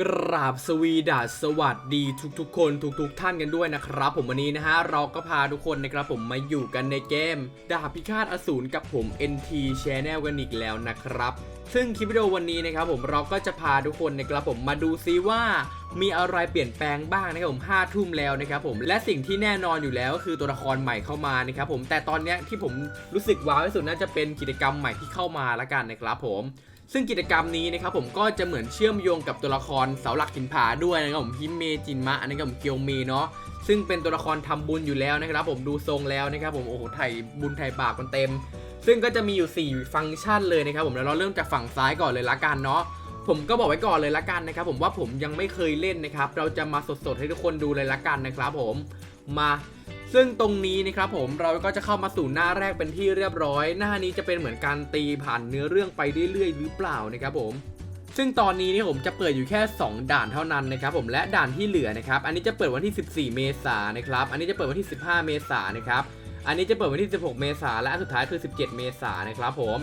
กราบสวีดัสสวัสดีทุกๆ คนทุกๆ ท่านกันด้วยนะครับ ผมวันนี้นะฮะเราก็พาทุกคนนะครับผมมาอยู่กันในเกม ดาบพิฆาตอสูรกับผม NT Channel กันอีกแล้วนะครับ ซึ่งคลิปวิดีโอวันนี้นะครับผมเราก็จะพาทุกคนนะครับผมมาดูซิว่ามีอะไรเปลี่ยนแปลงบ้างนะครับผมห้าทุ่มแล้วนะครับผมและสิ่งที่แน่นอนอยู่แล้วก็คือตัวละครใหม่เข้ามานะครับผมแต่ตอนนี้ที่ผมรู้สึกว้าวที่สุดน่าจะเป็นกิจกรรมใหม่ที่เข้ามาละกันนะครับผม ซึ่งกิจกรรมนี้นะครับผมก็จะเหมือนเชื่อมโยงกับตัวละครเสาหลักหินผาด้วยนะครับผมฮิเมจินมะอันนี้ก็ผมเกียวเมเนาะซึ่งเป็นตัวละครทำบุญอยู่แล้วนะครับ ผมดูทรงแล้วนะครับผมโอ้โหไถ่บุญไถ่บาปกันเต็ม ซึ่งก็จะมีอยู่ 4 ฟังก์ชันเลยนะครับผมแล้วเราเริ่มจากฝั่งซ้ายก่อนเลยละกันเนาะผมก็บอกไว้ก่อนเลยละกันนะครับผมว่าผมยังไม่เคยเล่นนะครับ เราจะมาสดๆให้ทุกคนดูเลยละกันนะครับผมมา ซึ่งตรงนี้นะครับผมเราก็จะเข้ามาสู่หน้าแรกเป็นที่เรียบร้อย หน้านี้จะเป็นเหมือนการตีผ่านเนื้อเรื่องไปเรื่อยๆ หรือเปล่านะครับผมซึ่งตอนนี้นี่ผมจะเปิดอยู่แค่ 2 ด่านเท่านั้นนะครับผมและด่านที่เหลือนะครับอันนี้จะเปิดวันที่ 14 เมษายนนะครับอันนี้จะเปิดวันที่ 15 เมษายนนะครับอันนี้จะเปิดวันที่ 16 เมษายนและอันสุดท้ายคือ 17 เมษายนนะครับผม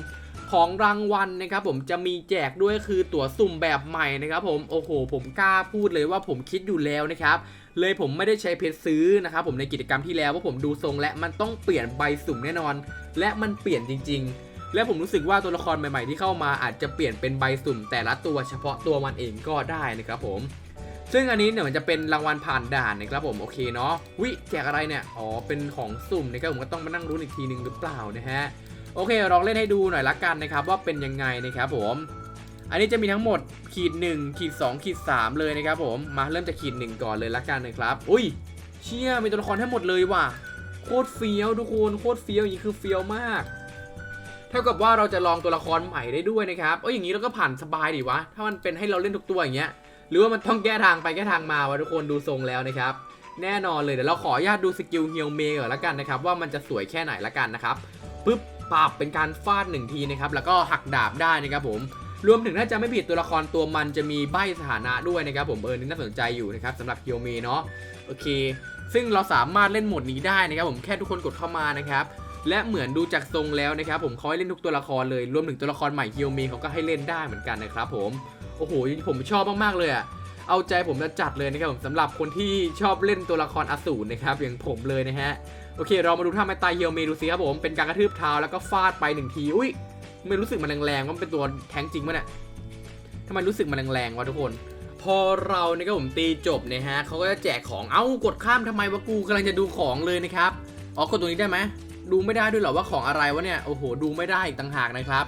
ของรางวัลนะครับผมจะมีแจกด้วยคือตั๋วสุ่มแบบใหม่นะครับผมโอ้โห ผมกล้าพูดเลยว่าผมคิดอยู่แล้วนะครับเลยผมไม่ได้ใช้เพชรซื้อนะครับผมในกิจกรรมที่แล้วว่าผมดูทรงและมันต้องเปลี่ยนใบสุ่มแน่นอน และมันเปลี่ยนจริง ๆ และผมรู้สึกว่าตัวละครใหม่ๆ ที่เข้ามาอาจจะเปลี่ยนเป็นใบสุ่ม แต่ละตัวเฉพาะตัวมันเองก็ได้นะครับผมซึ่งอันนี้เนี่ยมันจะเป็นรางวัลผ่านด่านนะครับผมโอเคเนาะวิแจกอะไรเนี่ยอ๋อเป็นของสุ่มนะครับผมก็ต้องมานั่งรุ้อีกทีหนึ่งหรือเปล่านะฮะ โอเคลองเล่นให้ดูหน่อยละกันนะครับว่าเป็นยังไงนะครับผม อันนี้จะมีทั้งหมดขีด1ขีด2ขีด3เลยนะครับผมมาเริ่มจากขีด1ก่อนเลยละกันนะครับ อุ้ยเชี่ยมีตัวละครทั้งหมดเลยว่ะโคตรเฟี้ยวทุกคนโคตรเฟี้ยวอย่างนี้คือเฟี้ยวมากเท่ากับว่าเราจะลองตัวละครใหม่ได้ด้วยนะครับเอ้ยอย่างนี้เราก็ผ่านสบายดีวะ ถ้ามันเป็นให้เราเล่นทุกตัวอย่างเงี้ย หรือว่ามันต้องแก้ทางไปแก้ทางมาวะทุกคนดูทรงแล้วนะครับ แน่นอนเลยเดี๋ยวเราขออนุญาตดูสกิลเฮียวเมก่อนละกันนะครับว่ามันจะสวยแค่ไหนละกันนะครับปึ๊บ ปับเป็นการฟาดหนึ่งทีนะครับแล้วก็หักดาบได้นะครับผมรวมถึงถ้าจะไม่ผิดตัวละครตัวมันจะมีใบสถานะด้วยนะครับผมเออนี่น่าสนใจอยู่นะครับสำหรับเฮียวเมเนาะโอเค ซึ่งเราสามารถเล่นโหมดนี้ได้นะครับผมแค่ทุกคนกดเข้ามานะครับและเหมือนดูจากทรงแล้วนะครับผมเขาให้เล่นทุกตัวละครเลยรวมถึงตัวละครใหม่เฮียวเมเขาก็ให้เล่นได้เหมือนกันนะครับผมโอ้โหผมชอบมากๆเลยอะเอาใจผมจะจัดเลยนะครับผมสำหรับคนที่ชอบเล่นตัวละครอสูรนะครับอย่างผมเลยนะฮะ โอเค เรามาดูท่าไม้ตายเฮียวเมดูสิครับผม เป็นการกระทืบเท้าแล้วก็ฟาดไปหนึ่งที อุ้ยไม่รู้สึกมันแรงๆว่ามันเป็นตัวแทงจริงมั้ยเนี่ยทำไมรู้สึกมันแรงๆวะทุกคน พอเราเนี่ยก็ผมตีจบนะฮะเขาก็จะแจกของ เอ้ากดข้ามทำไมวะกูกำลังจะดูของเลยนะครับ อ๋อกดตรงนี้ได้ไหมดูไม่ได้ด้วยเหรอว่าของอะไรวะเนี่ย โอ้โห ดูไม่ได้อีกต่างหากนะครับ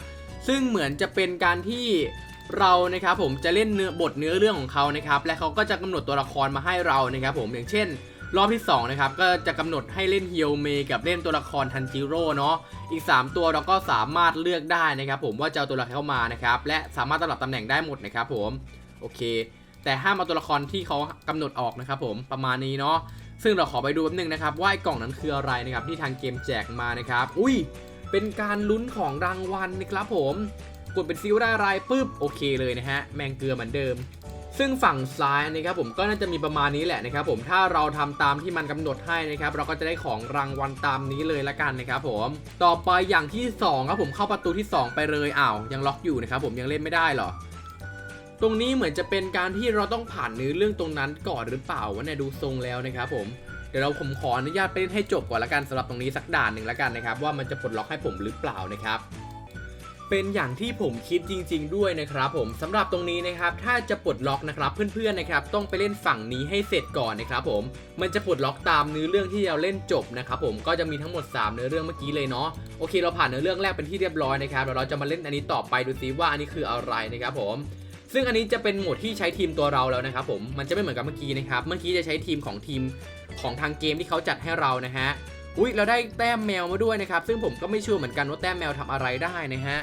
ซึ่งเหมือนจะเป็นการที่เรานะครับผมจะเล่นเนื้อบทเนื้อเรื่องของเขานะครับ และเขาก็จะกำหนดตัวละครมาให้เรานะครับผมอย่างเช่น รอบที่2นะครับก็จะกำหนดให้เล่นเฮียวเมกับเล่นตัวละครทันจิโร่เนาะอีก 3 ตัวเราก็สามารถเลือกได้นะครับผมว่าจะเอาตัวละครเข้ามานะครับและสามารถสลับตำแหน่งได้หมดนะครับผมโอเค แต่ห้ามเอาตัวละครที่เขากำหนดออกนะครับผมประมาณนี้เนาะซึ่งเราขอไปดูแป๊บนึงนะครับว่าไอ้กล่องนั้นคืออะไรนะครับที่ทางเกมแจกมานะครับอุ้ยเป็นการลุ้นของรางวัลนะครับผมกดเป็นซิลได้อะไรปุ๊บโอเคเลยนะฮะแมงเกลือเหมือนเดิม ซึ่งฝั่งซ้ายนะครับผมก็น่าจะมีประมาณนี้แหละนะครับผมถ้าเราทำตามที่มันกำหนดให้นะครับเราก็จะได้ของรางวัลตามนี้เลยละกันนะครับผมต่อไปอย่างที่สองครับผมเข้าประตูที่สองไปเลยอ้าวยังล็อกอยู่นะครับผมยังเล่นไม่ได้หรอตรงนี้เหมือนจะเป็นการที่เราต้องผ่านเนื้อเรื่องตรงนั้นก่อนหรือเปล่าวะเนี่ยดูทรงแล้วนะครับผมเดี๋ยวเราผมขออนุญาตไปเล่นให้จบก่อนละกันสำหรับตรงนี้สักด่านหนึ่งละกันนะครับว่ามันจะปลดล็อกให้ผมหรือเปล่านะครับ เป็นอย่างที่ผมคิดจริง ๆ ด้วยนะครับผมสำหรับตรงนี้นะครับถ้าจะปลดล็อกนะครับเพื่อนๆนะครับต้องไปเล่นฝั่งนี้ให้เสร็จก่อนนะครับผมมันจะปลดล็อกตามเนื้อเรื่องที่เราเล่นจบนะครับผมก็จะมีทั้งหมด 3 เนื้อเรื่องเมื่อกี้เลยเนาะโอเค เราผ่านเนื้อเรื่องแรกเป็นที่เรียบร้อยนะครับเดี๋ยวเราจะมาเล่นอันนี้ต่อไปดูซิว่าอันนี้คืออะไรนะครับผมซึ่งอันนี้จะเป็นโหมดที่ใช้ทีมตัวเราแล้วนะครับผมมันจะไม่เหมือนกับเมื่อกี้นะครับเมื่อกี้จะใช้ทีมของทีมของทางเกมที่เขาจัดให้เรานะฮะอุ้ยเราได้แต้มแมวมาด้วยนะครับซึ่งผมก็ไม่ชัวร์เหมือนกันว่าแต้มแมวทำอะไรได้นะฮะ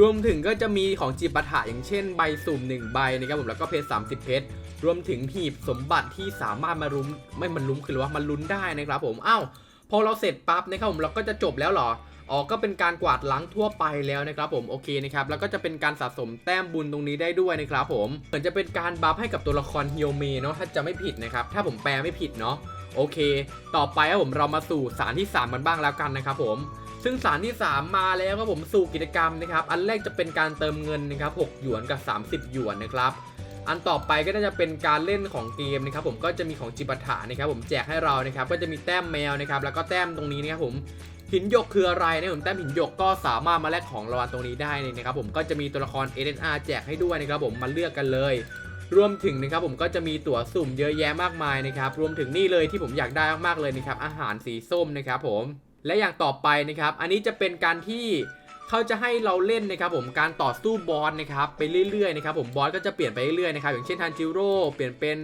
รวมถึงก็จะมีของจิปาถะอย่างเช่นใบสุ่ม1ใบนะครับผมแล้วก็เพชร30 เพชรรวมถึงหีบสมบัติที่สามารถมารุ้มไม่มันลุ้มคือว่ามันลุ้นได้นะครับผมอ้าวพอเราเสร็จปั๊บนะครับผมเราก็จะจบแล้วหรออ๋อก็เป็นการกวาดล้างทั่วไปแล้วนะครับผมโอเคนะครับแล้วก็จะเป็นการสะสมแต้มบุญตรงนี้ได้ด้วยนะครับผมเหมือนจะเป็นการบัฟให้กับตัวละครฮียวเมเนาะถ้าจะไม่ผิดนะครับถ้าผมแปลไม่ผิดเนาะโอเค ต่อไปครับผมเรามาสู่สารที่ 3 กันบ้างแล้วกันนะครับผม ซึ่งสารที่ 3 มาแล้วครับผมสู่กิจกรรมนะครับ อันแรกจะเป็นการเติมเงินนะครับ6หยวนกับ 30 หยวนนะครับอันต่อไปก็น่าจะเป็นการเล่นของเกมนะครับผมก็จะมีของจิปาถะนะครับผมแจกให้เรานะครับก็จะมีแต้มแมวนะครับแล้วก็แต้มตรงนี้นะครับผมหินหยกคืออะไรนะผมแต้มหินหยกก็สามารถมาแลกของรางวัลตรงนี้ได้เลยนะครับผมก็จะมีตัวละคร SNR แจกให้ด้วยนะครับผมมาเลือกกันเลย รวมถึงนะครับผมก็จะมีตั๋วสุ่มเยอะแยะมากมายนะครับรวมถึงนี่เลยที่ผมอยากได้มากๆเลยนะครับอาหารสีส้มนะครับผม และอย่างต่อไปนะครับ อันนี้จะเป็นการที่เขาจะให้เราเล่นนะครับผมการต่อสู้บอสนะครับไปเรื่อยๆนะครับผมบอสก็จะเปลี่ยนไปเรื่อยๆนะครับอย่างเช่นทันจิโร่เปลี่ยนเป็น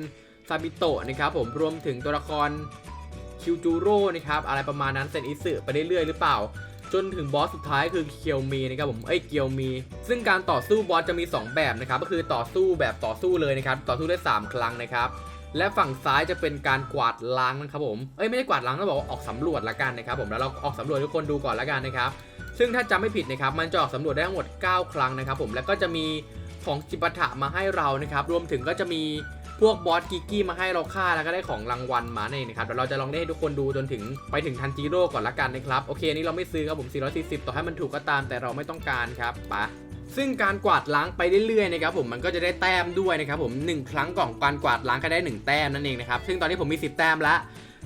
ซาบิโตะนะครับผมรวมถึงตัวละครคิวจูโร่นะครับอะไรประมาณนั้นเซนอิสึไปเรื่อยๆหรือเปล่า จนถึงบอสสุดท้ายคือเคียวมีนะครับผมเอ้ยเกียวมี ซึ่งการต่อสู้บอสจะมี 2 แบบนะครับก็คือต่อสู้แบบต่อสู้เลยนะครับต่อสู้ได้ 3 ครั้งนะครับ และฝั่งซ้ายจะเป็นการกวาดล้างนะครับผม เอ้ยไม่ได้กวาดล้างต้องบอกว่าออกสำรวจละกันนะครับผมแล้วเราออกสำรวจทุกคนดูก่อนละกันนะครับซึ่งถ้าจำไม่ผิดนะครับมันจะออกสำรวจได้ทั้งหมด 9 ครั้งนะครับผมแล้วก็จะมีของจิปาถะมาให้เรานะครับรวมถึงก็จะมีพวกบอสกิกกี้มาให้เราฆ่าแล้วก็ได้ของรางวัลมาในนะครับเดี๋ยวเราจะลองเล่นให้ทุกคนดูจนถึงไปถึงทันจิโร่ก่อนละกันนะครับโอเคนี่เราไม่ซื้อครับผม440 ต่อให้มันถูกก็ตามแต่เราไม่ต้องการครับไปะ ซึ่งการกวาดล้างไปเรื่อยๆนะครับผมมันก็จะได้แต้มด้วยนะครับผมหนึ่งครั้งก่อนการกวาดล้างก็ได้หนึ่งแต้มนั่นเองนะครับซึ่งตอนนี้ผมมี 10 แต้มแล้ว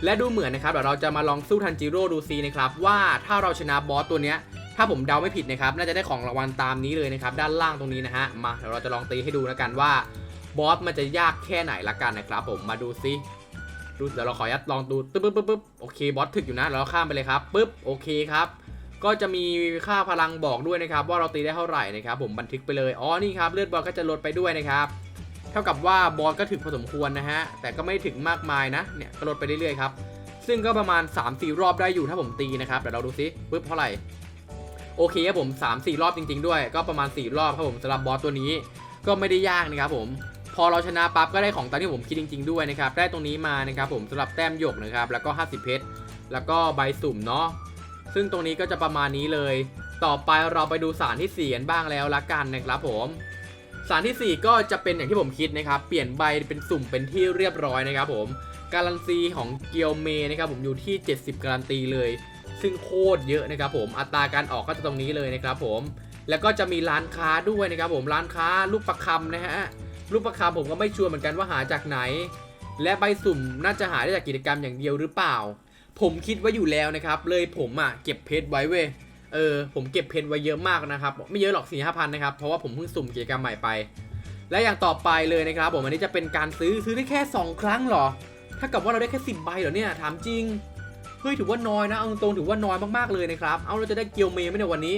และดูเหมือนนะครับเดี๋ยวเราจะมาลองสู้ทันจิโร่ดูซีนะครับว่าถ้าเราชนะบอสตัวเนี้ยถ้าผมเดาไม่ผิดนะครับน่าจะได้ของรางวัลตามนี้เลยนะครับด้านล่างตรงนี้นะฮะมาเดี๋ยวเราจะลองตีให้ดูแล้วกันว่าบอสมันจะยากแค่ไหนละกันนะครับผมมาดูซิดูเดี๋ยวเราขอยัดลองดูปึ๊บปึ๊บปึ๊บโอเคบอสถึกอยู่นะเราข้ามไปเลยครับปึ๊บโอเคครับ ก็จะมีค่าพลังบอกด้วยนะครับว่าเราตีได้เท่าไหร่นะครับผมบันทึกไปเลยอ๋อนี่ครับเลือดบอสก็จะลดไปด้วยนะครับเท่ากับว่าบอสก็ถึกพอสมควรนะฮะแต่ก็ไม่ถึงมากมายนะเนี่ยก็ลดไปเรื่อยๆครับซึ่งก็ประมาณ 3-4 รอบได้อยู่ถ้าผมตีนะครับเดี๋ยวเราดูซิปึ๊บเท่าไหร่โอเคครับผม 3-4 รอบจริง ๆ ด้วย ก็ประมาณ 4 รอบครับผมสำหรับบอสตัวนี้ก็ไม่ได้ยากนะครับผมพอเราชนะปั๊บก็ได้ของตามที่ผมคิดจริง ๆ ด้วยนะครับได้ตรงนี้มานะครับผมสำหรับแต้มหยกนะครับแล้วก็ 50 เพชรแล้วก็ใบสุ่มเนาะ ซึ่งตรงนี้ก็จะประมาณนี้เลย ต่อไปเราไปดูสารที่4กันบ้างแล้วละกันนะครับผมสารทีสี่ 4 ก็จะเป็นอย่างที่ผมคิดนะครับ เปลี่ยนใบเป็นสุ่มเป็นที่เรียบร้อยนะครับผม การันตีของเกียวเมนะครับผมอยู่ที่ 70 การันตีเลย ซึ่งโคตรเยอะนะครับผมอัตราการออกก็จะตรงนี้เลยนะครับผม แล้วก็จะมีร้านค้าด้วยนะครับผมร้านค้าลูกประคำนะฮะรูปประคำผมก็ไม่ชัวร์เหมือนกันว่าหาจากไหน และใบสุ่มน่าจะหาได้จากกิจกรรมอย่างเดียวหรือเปล่า ผมคิดไว้อยู่แล้วนะครับ เลยผมอะเก็บเพชรไว้เว้ยเออผมเก็บเพชรไว้เยอะมากนะครับไม่เยอะหรอกสี่ห้าพันนะครับเพราะว่าผมเพิ่งสุ่มกิจกรรมใหม่ไป และอย่างต่อไปเลยนะครับ ผมอันนี้จะเป็นการซื้อซื้อได้แค่ 2 ครั้งหรอ ถ้ากับว่าเราได้แค่ 10 ใบเหรอเนี่ยถามจริงเฮ้ยถือว่าน้อยนะเอาตรงถือว่าน้อยมากๆเลยนะครับเอาเราจะได้เกียวเมย์ไหมในยวันนี้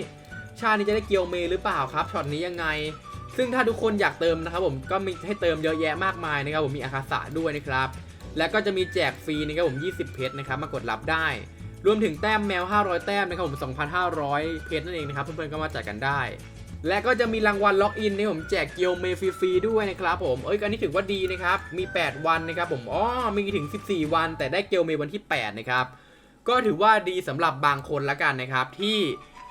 ชาตินี้จะได้เกียวเมย์หรือเปล่าครับช็อตนี้ยังไง ซึ่งถ้าทุกคนอยากเติมนะครับ ผมก็มีให้เติมเยอะแยะมากมายนะครับ ผมมีอาคาสะด้วยนะครับ แล้วก็จะมีแจกฟรีนะครับผม 20 เพชรนะครับมากดรับได้ รวมถึงแต้มแมว 500 แต้มนะครับผม 2,500 เพชรนั่นเองนะครับเพื่อนๆก็มาจัดกันได้ และก็จะมีรางวัลล็อกอินนะผมแจกเกียวเมย์ฟรีๆด้วยนะครับผมเอ้ยอันนี้ถือว่าดีนะครับมี 8 วันนะครับผมอ๋อมีถึง 14 วัน แต่ได้เกียวเมวันที่ 8 นะครับก็ถือว่าดีสำหรับบางคนละกันนะครับที่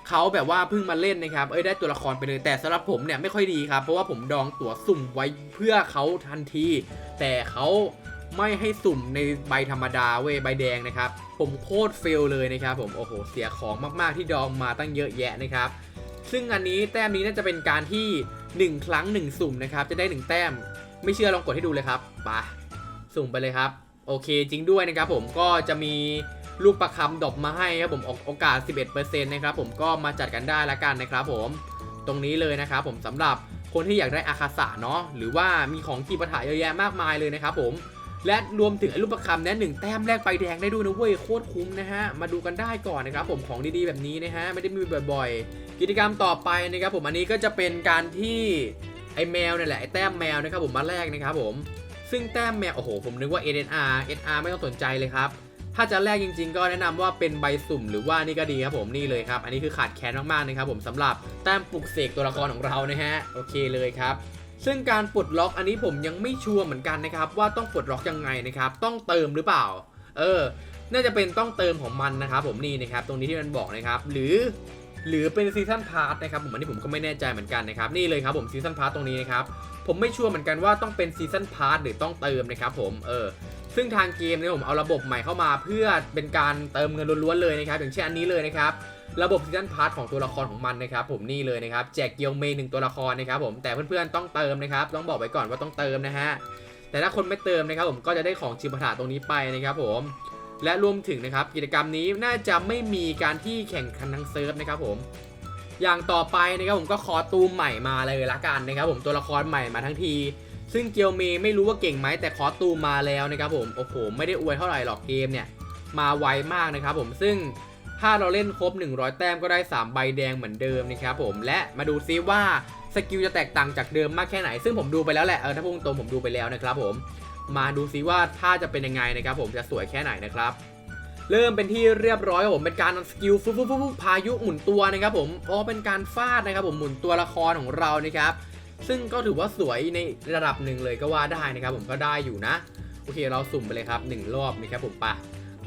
เขาแบบว่าเพิ่งมาเล่นนะครับ เอ้ยได้ตัวละครไปเลย แต่สำหรับผมเนี่ยไม่ค่อยดีครับ เพราะว่าผมดองตั๋วสุ่มไว้เพื่อเขาทันที แต่เขา ไม่ให้สุ่มในใบธรรมดาเว้ยใบแดงนะครับ ผมโคตรเฟลเลยนะครับผมโอ้โหเสียของมากๆที่ดองมาตั้งเยอะแยะนะครับ ซึ่งอันนี้แต้มนี้น่าจะเป็นการที่ 1 ครั้ง 1 สุ่มนะครับจะได้ 1 แต้ม ไม่เชื่อลองกดให้ดูเลยครับไปสุ่มไปเลยครับ โอเคจริงด้วยนะครับผมก็จะมีลูกประคำดอกมาให้ครับผมโอกาส 11%นะครับผมก็มาจัดกันได้ละกันนะครับผมตรงนี้เลยนะครับผมสำหรับคนที่อยากได้อาคาสะเนาะหรือว่ามีของกีปะถะเยอะแยะมากมายเลยนะครับผม และรวมถึงไอ้ลูกประคำเนี่ยหนึ่งแต้มแรกใบแดงได้ด้วยนะเว้ยโคตรคุ้มนะฮะมาดูกันได้ก่อนนะครับผมของดีๆแบบนี้นะฮะไม่ได้มีบ่อยๆ กิจกรรมต่อไปนะครับผมอันนี้ก็จะเป็นการที่ไอ้แมวเนี่ยแหละไอ้แต้มแมวนะครับผมมาแรกนะครับผมซึ่งแต้มแมวโอ้โหผมนึกว่า NNR NR ไม่ต้องสนใจเลยครับถ้าจะแลกจริง ๆ ก็แนะนำว่าเป็นใบสุ่มหรือว่านี่ก็ดีครับผมนี่เลยครับ อันนี้คือขาดแคลนมากๆนะครับผมสำหรับแต้มปลุกเสกตัวละครของเรานะฮะโอเคเลยครับ ซึ่งการปลดล็อกอันนี้ผมยังไม่ชัวร์เหมือนกันนะครับ ว่าต้องปลดล็อกยังไงนะครับ ต้องเติมหรือเปล่า เออ น่าจะเป็นต้องเติมของมันนะครับ ผมนี่นะครับ ตรงนี้ที่มันบอกนะครับ หรือ หรือเป็นซีซันพาร์ทนะครับผมอันนี้ผมก็ไม่แน่ใจเหมือนกันนะครับ นี่เลยครับผมซีซันพาร์ทตรงนี้นะครับ ผมไม่ชัวร์เหมือนกันว่าต้องเป็นซีซันพาร์ทหรือต้องเติมนะครับ ผมเออซึ่งทางเกมเนี่ยผมเอาระบบใหม่เข้ามา เพื่อเป็นการเติมเงินล้วนๆเลยนะครับ อย่างเช่นอันนี้เลยนะครับ ระบบซีซันพาร์ทของตัวละครของมันนะครับผมนี่เลยนะครับแจกเกียวเมย์หนึ่งตัวละครนะครับผมแต่เพื่อนๆต้องเติมนะครับต้องบอกไว้ก่อนว่าต้องเติมนะฮะแต่ถ้าคนไม่เติมนะครับผมก็จะได้ของชิมพถาตรงนี้ไปนะครับผมและรวมถึงนะครับกิจกรรมนี้น่าจะไม่มีการที่แข่งขันทั้งเซิร์ฟนะครับผมอย่างต่อไปนะครับผมก็คอตูมใหม่มาเลยละกันนะครับผมตัวละครใหม่มาทั้งที ซึ่งเกียวเมย์ไม่รู้ว่าเก่งไหมแต่คอตูมมาแล้วนะครับผมโอ้โหไม่ได้อวยเท่าไหร่หรอกเกมเนี่ย มาไวมากนะครับผมซึ่งถ้าเราเล่นครบ 100 แต้มก็ได้ 3 ใบแดงเหมือนเดิมนะครับผมและมาดูซิว่าสกิลจะแตกต่างจากเดิมมากแค่ไหน ซึ่งผมดูไปแล้วแหละเออถ้าพูดตรงผมดูไปแล้วนะครับผมมาดูซิว่าถ้าจะเป็นยังไงนะครับผมจะสวยแค่ไหนนะครับเริ่มเป็นที่เรียบร้อยครับผมเป็นการสกิลฟุบฟุบฟุบฟุบพายุหมุนตัวนะครับผมอ๋อเป็นการฟาดนะครับผมหมุนตัวละครของเรานะครับซึ่งก็ถือว่าสวยในระดับหนึ่งเลยก็ว่าได้นะครับผมก็ได้อยู่นะ โอเคเราสุ่มไปเลยครับหนึ่งรอบนะครับผมไปะ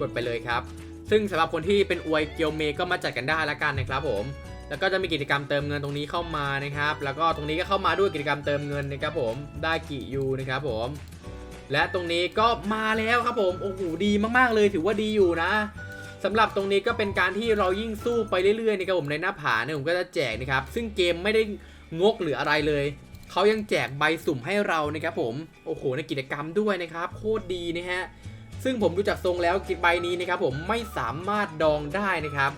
กดไปเลยครับ ซึ่งสำหรับคนที่เป็นอวยเกียวเมก็มาจัดกันได้ละกันนะครับผม แล้วก็จะมีกิจกรรมเติมเงินตรงนี้เข้ามานะครับ แล้วก็ตรงนี้ก็เข้ามาด้วยกิจกรรมเติมเงินนะครับผม ได้กี่ยูนะครับผม และตรงนี้ก็มาแล้วครับผม โอ้โห ดีมากๆเลย ถือว่าดีอยู่นะสำหรับตรงนี้ก็เป็นการที่เรายิ่งสู้ไปเรื่อยๆนะครับผมในหน้าผาเนี่ยผมก็จะแจกนะครับ ซึ่งเกมไม่ได้งกหรืออะไรเลยเขายังแจกใบสุ่มให้เรานะครับผม โอ้โห ในกิจกรรมด้วยนะครับ โคตรดีนะฮะ ซึ่งผมดูจากทรงแล้วกิจใบนี้นะครับผมไม่สามารถดองได้นะครับ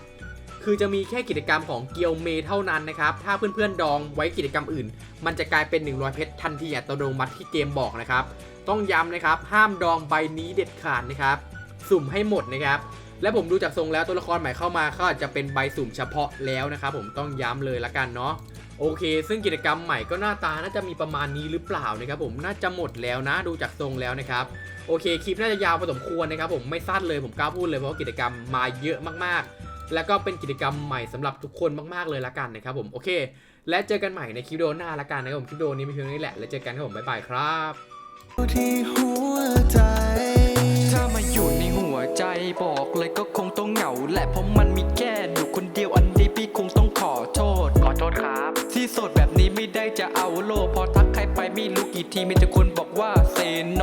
คือจะมีแค่กิจกรรมของเกียวเมเท่านั้นนะครับ ถ้าเพื่อนๆดองไว้กิจกรรมอื่น มันจะกลายเป็น 100 เพชรทันทีอัตโนมัติที่เกมบอกนะครับ ต้องย้ำนะครับ ห้ามดองใบนี้เด็ดขาดนะครับ สุ่มให้หมดนะครับ และผมดูจากทรงแล้วตัวละครใหม่เข้ามาก็อาจจะเป็นใบสุ่มเฉพาะแล้วนะครับ ผมต้องย้ำเลยละกันเนาะ โอเค ซึ่งกิจกรรมใหม่ก็หน้าตาน่าจะมีประมาณนี้หรือเปล่านะครับผมน่าจะหมดแล้วนะดูจากทรงแล้วนะครับโอเคคลิปน่าจะยาวพอสมควรนะครับผมไม่สั้นเลยผมกล้าพูดเลยเพราะกิจกรรมมาเยอะมากๆ แล้วก็เป็นกิจกรรมใหม่สำหรับทุกคนมากๆเลยละกันนะครับผมโอเค และเจอกันใหม่ในคลิปวิดีโอหน้าละกันนะครับผมคลิปวิดีโอนี้มีเพียงนี้แหละแล้วเจอกันครับผมบ๊ายบายครับที่หัวใจถ้ามาอยู่ในหัวใจบอกเลยก็คงต้องเหงาแหละเพราะมันมีแค่อยู่คนเดียวอันนี้พี่คงต้องขอโทษขอโทษครับ ที่โสดแบบนี้ไม่ได้จะเอาโล พอทักใครไปไม่รู้กี่ทีมีแต่คนบอกว่าเซนโน